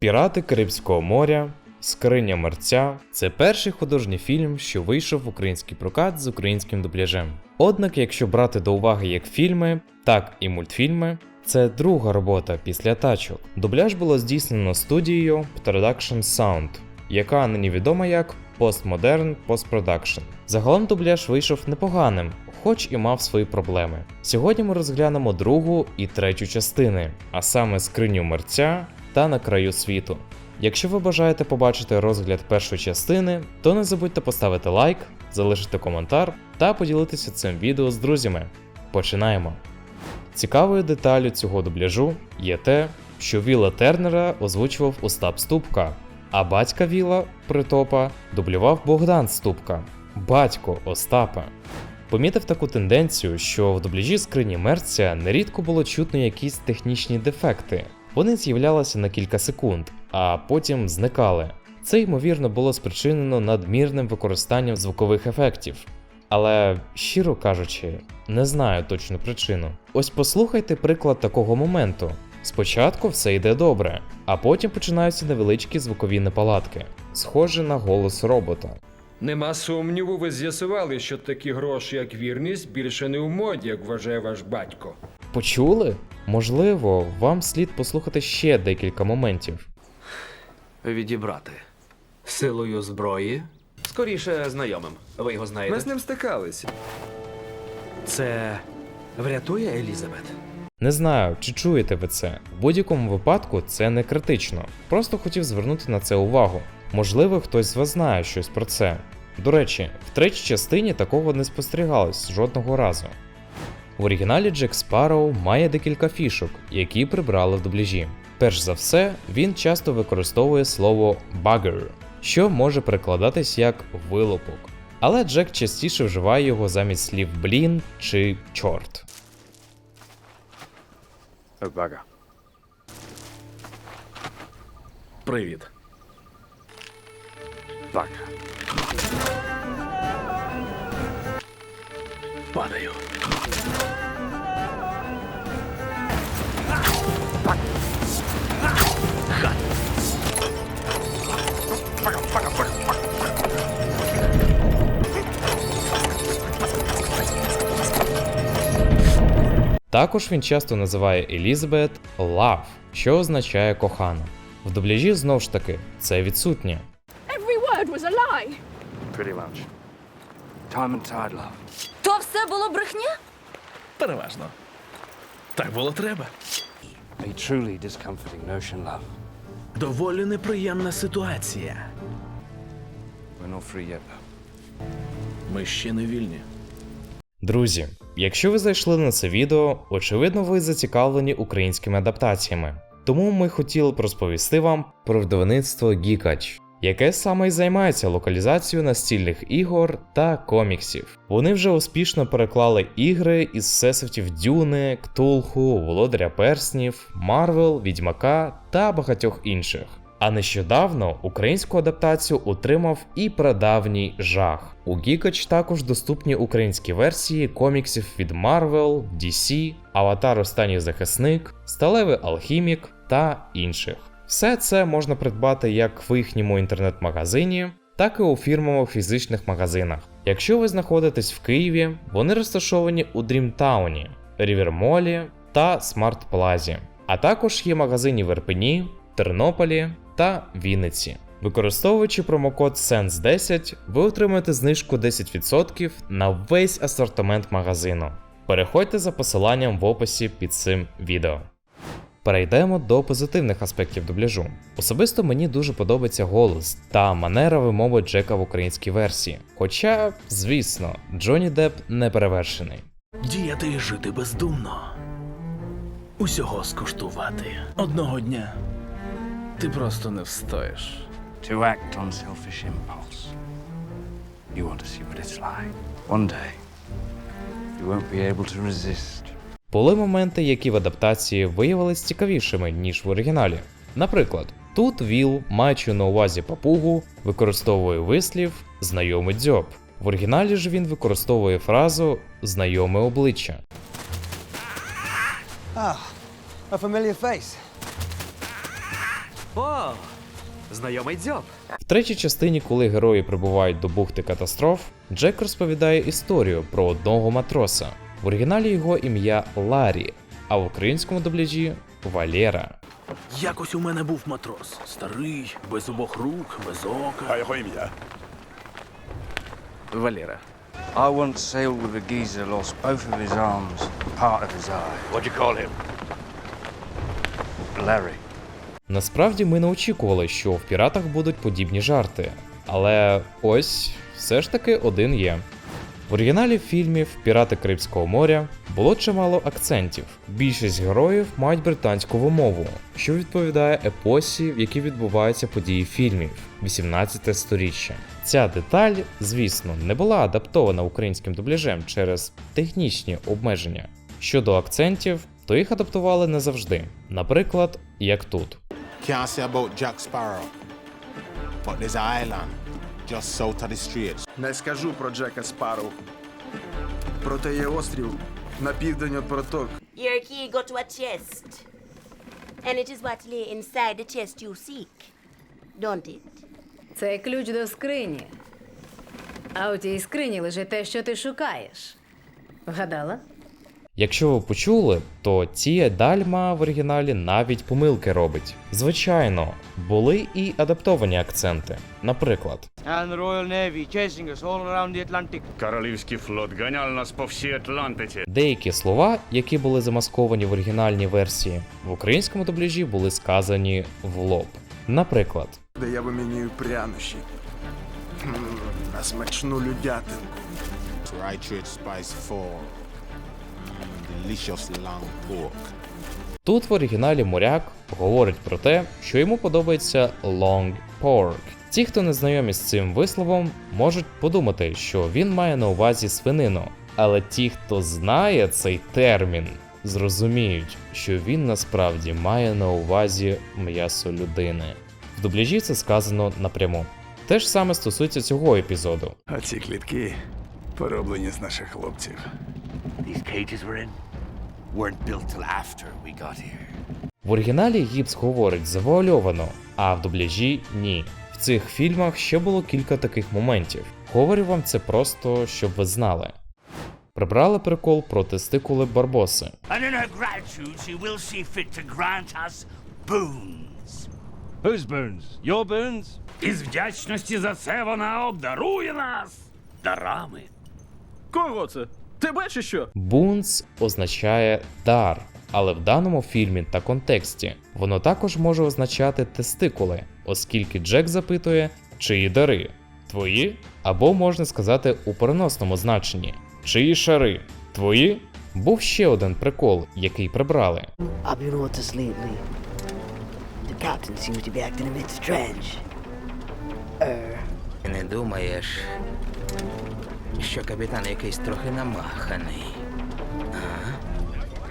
Пірати Карибського моря, Скриня мерця це перший художній фільм, що вийшов в український прокат з українським дубляжем. Однак, якщо брати до уваги як фільми, так і мультфільми, це друга робота після тачок. Дубляж було здійснено студією Production Sound, яка нині відома як Postmodern Post Production. Загалом дубляж вийшов непоганим, хоч і мав свої проблеми. Сьогодні ми розглянемо другу і третю частини, а саме скриню мерця та на краю світу. Якщо ви бажаєте побачити розгляд першої частини, то не забудьте поставити лайк, залишити коментар та поділитися цим відео з друзями. Починаємо! Цікавою деталю цього дубляжу є те, що Віла Тернера озвучував Остап Ступка, а батька Віла Притопа дублював Богдан Ступка, батько Остапа. Помітив таку тенденцію, що в дубляжі скрині мерця нерідко було чутно якісь технічні дефекти. Вони з'являлися на кілька секунд, а потім зникали. Це ймовірно було спричинено надмірним використанням звукових ефектів. Але, щиро кажучи, не знаю точну причину. Ось послухайте приклад такого моменту. Спочатку все йде добре, а потім починаються невеличкі звукові неполадки, схожі на голос робота. Нема сумніву, ви з'ясували, що такі гроші, як вірність, більше не в моді, як вважає ваш батько. Почули? Можливо, вам слід послухати ще декілька моментів. Відібрати. Силою зброї? Скоріше знайомим. Ви його знаєте? Ми з ним стикалися. Це врятує Елізабет. Не знаю, чи чуєте ви це. В будь-якому випадку це не критично. Просто хотів звернути на це увагу. Можливо, хтось з вас знає щось про це. До речі, в третій частині такого не спостерігалось жодного разу. В оригіналі Джек Спарроу має декілька фішок, які прибрали в дубляжі. Перш за все, він часто використовує слово bugger, що може перекладатись як вилупок. Але Джек частіше вживає його замість слів блін чи чорт. Бага. Привіт. Бага. Падаю. Також він часто називає Елізабет Love, що означає кохана. В дубляжі знову ж таки це відсутнє. Every word was a lie. Pretty much. Time and tide, love. Все було брехня? Переважно. Так було треба. A truly discomforting notion, love. Доволі неприємна ситуація. We're not free yet. Ми ще не вільні. Друзі, якщо ви зайшли на це відео, очевидно, ви зацікавлені українськими адаптаціями. Тому ми хотіли б розповісти вам про видавництво Geekatch, яке саме й займається локалізацією настільних ігор та коміксів. Вони вже успішно переклали ігри із всесвітів Дюни, Ктулху, Володаря Перснів, Марвел, Відьмака та багатьох інших. А нещодавно українську адаптацію отримав і прадавній жах. У Geekatch також доступні українські версії коміксів від Marvel, DC, Аватар Останній захисник, Сталевий Алхімік та інших. Все це можна придбати як в їхньому інтернет-магазині, так і у фірмових фізичних магазинах. Якщо ви знаходитесь в Києві, вони розташовані у Дрімтауні, Рівермолі та Смарт Плазі. А також є магазині в Ірпені, Тернополі та Вінниці. Використовуючи промокод SENSE10, ви отримаєте знижку 10% на весь асортимент магазину. Переходьте за посиланням в описі під цим відео. Перейдемо до позитивних аспектів дубляжу. Особисто мені дуже подобається голос та манера вимови Джека в українській версії. Хоча, звісно, Джонні Депп не перевершений. Діяти і жити бездумно. Усього скуштувати. Одного дня. Ти просто не встоїш. To act on selfish impulse. You want to see what it's like. One day, you won't be able to resist. Були моменти, які в адаптації виявились цікавішими, ніж в оригіналі. Наприклад, тут Віл, маючи на увазі папугу, використовує вислів знайомий дзьоб. В оригіналі ж він використовує фразу знайоме обличчя. Ah, a familiar face. О, знайомий дзьоб. В третій частині, коли герої прибувають до бухти катастроф, Джек розповідає історію про одного матроса. В оригіналі його ім'я Ларі, а в українському дубляжі Валера. Якось у мене був матрос. Старий, без обох рук, без ока. А його ім'я? Валера. I once sailed with a geezer, lost both of his arms, part of his eye. What'd you call him? Larry. Насправді ми не очікували, що в піратах будуть подібні жарти, але ось все ж таки один є. В оригіналі фільмів Пірати Карибського моря було чимало акцентів. Більшість героїв мають британську вимову, що відповідає епосі, в якій відбуваються події фільмів 18 сторіччя. Ця деталь, звісно, не була адаптована українським дубляжем через технічні обмеження. Щодо акцентів, то їх адаптували не завжди. Наприклад, як тут. Can't say about Jack Sparrow, but there's an island just south of the straits. Не скажу про Джека Спарроу. Проте є острів на південь від проток. Your key go to a chest. And it is what lay inside the chest you seek. Don't it? Це ключ до скрині. А у тій скрині лежить те, що ти шукаєш. Вгадала? Якщо ви почули, то Тія Дальма в оригіналі навіть помилки робить. Звичайно, були і адаптовані акценти. Наприклад, And Royal Navy chasing us all around the Atlantic. Королівський флот ганяв нас по всій Атлантиці. деякі слова, які були замасковані в оригінальній версії, в українському дубляжі були сказані в лоб. Наприклад, Де я вимінюю прянощі. На смачну людятинку. Trade spice fall. Delicious long pork. тут в оригіналі моряк говорить про те, що йому подобається long pork. Ті, хто не знайомі з цим висловом, можуть подумати, що він має на увазі свинину. Але ті, хто знає цей термін, зрозуміють, що він насправді має на увазі м'ясо людини. В дубляжі це сказано напряму. Те ж саме стосується цього епізоду. А ці клітки пороблені з наших хлопців. These cages we're in weren't built till after we got here. В оригіналі Гіпс говорить завуальовано, а в дубляжі ні. В цих фільмах ще було кілька таких моментів. Говорю вам це просто, щоб ви знали. Прибрали прикол про тестикули Барбоси. And in her gratitude, she will see fit to grant us boons. Whose boons? Your boons? Із вдячності за це вона обдарує нас дарами. Кого це? Тебе чи що? Бунс означає дар, але в даному фільмі та контексті воно також може означати тестикули, оскільки Джек запитує, чиї дари твої? Або можна сказати у переносному значенні чиї шари твої? Був ще один прикол, який прибрали. I've been noticed lately. The captain seems to be acting a bit strange. Er. Не думаєш, що капітан якийсь трохи намаханий.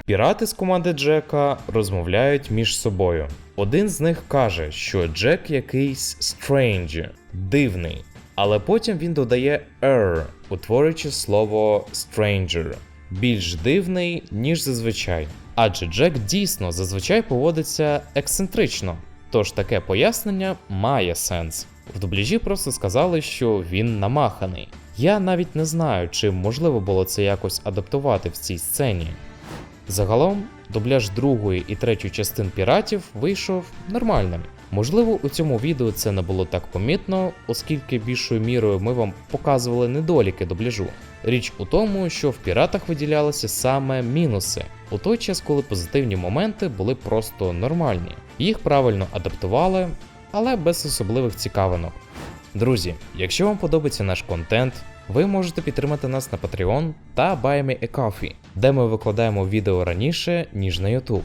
Пірати з команди Джека розмовляють між собою. Один з них каже, що Джек якийсь strange, дивний, але потім він додає er, утворюючи слово stranger, більш дивний, ніж зазвичай. Адже Джек дійсно зазвичай поводиться ексцентрично, тож таке пояснення має сенс. В дубляжі просто сказали, що він намаханий. Я навіть не знаю, чи можливо було це якось адаптувати в цій сцені. Загалом, дубляж другої і третьої частин піратів вийшов нормальним. Можливо, у цьому відео це не було так помітно, оскільки більшою мірою ми вам показували недоліки дубляжу. Річ у тому, що в піратах виділялися саме мінуси, у той час, коли позитивні моменти були просто нормальні. Їх правильно адаптували, але без особливих цікавинок. Друзі, якщо вам подобається наш контент, ви можете підтримати нас на Patreon та Buy a Coffee, де ми викладаємо відео раніше, ніж на YouTube.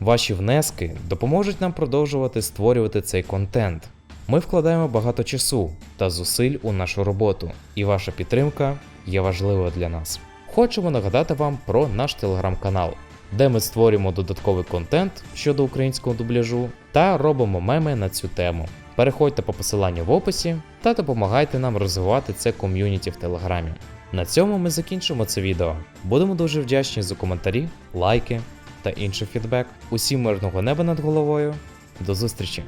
Ваші внески допоможуть нам продовжувати створювати цей контент. Ми вкладаємо багато часу та зусиль у нашу роботу, і ваша підтримка є важливою для нас. Хочемо нагадати вам про наш телеграм-канал, де ми створюємо додатковий контент щодо українського дубляжу та робимо меми на цю тему. Переходьте по посиланню в описі та допомагайте нам розвивати це ком'юніті в Телеграмі. На цьому ми закінчимо це відео. Будемо дуже вдячні за коментарі, лайки та інший фідбек. Усім мирного неба над головою. До зустрічі!